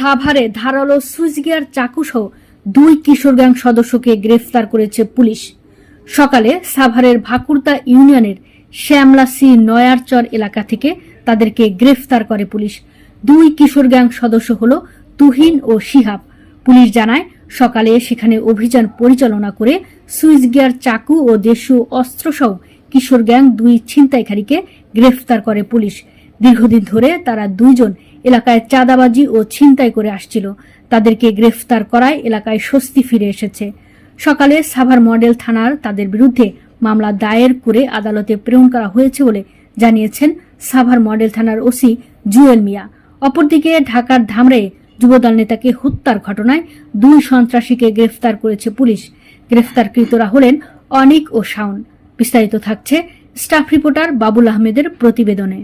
সাভারে ধারালো সুইচগিয়ার চাকুসহ দুই কিশোর গ্যাং সদস্যকে গ্রেফতার করেছে পুলিশ। সকালে সাভারের ভাকুরতা ইউনিয়নের শ্যামলাসি নয়ারচর এলাকা থেকে তাদেরকে গ্রেফতার করে পুলিশ। দুই কিশোর গ্যাং সদস্য হল তুহিন ও শিহাব। পুলিশ জানায়, সকালে সেখানে অভিযান পরিচালনা করে সুইচ গিয়ার চাকু ও দেশীয় অস্ত্রসহ কিশোর গ্যাং দুই ছিনতাইকারীকে গ্রেফতার করে পুলিশ। দীর্ঘদিন ধরে তারা দুইজন এলাকায় চাঁদাবাজি ও ছিনতাই করে আসছিল। তাদেরকে গ্রেফতার করায় এলাকায় স্বস্তি ফিরে এসেছে। সকালে সাভার মডেল থানার তাদের বিরুদ্ধে মামলা দায়ের করে আদালতে প্রেরণ করা হয়েছে বলে জানিয়েছেন সাভার মডেল থানার ওসি জুয়েল মিয়া। অপরদিকে ঢাকার ধামরায়ে যুবদল নেতাকে হত্যার ঘটনায় দুই সন্ত্রাসীকে গ্রেফতার করেছে পুলিশ। গ্রেফতারকৃতরা হলেন অনিক ও শাওন। বিস্তারিত থাকছে স্টাফ রিপোর্টার বাবুল আহমেদের প্রতিবেদনে।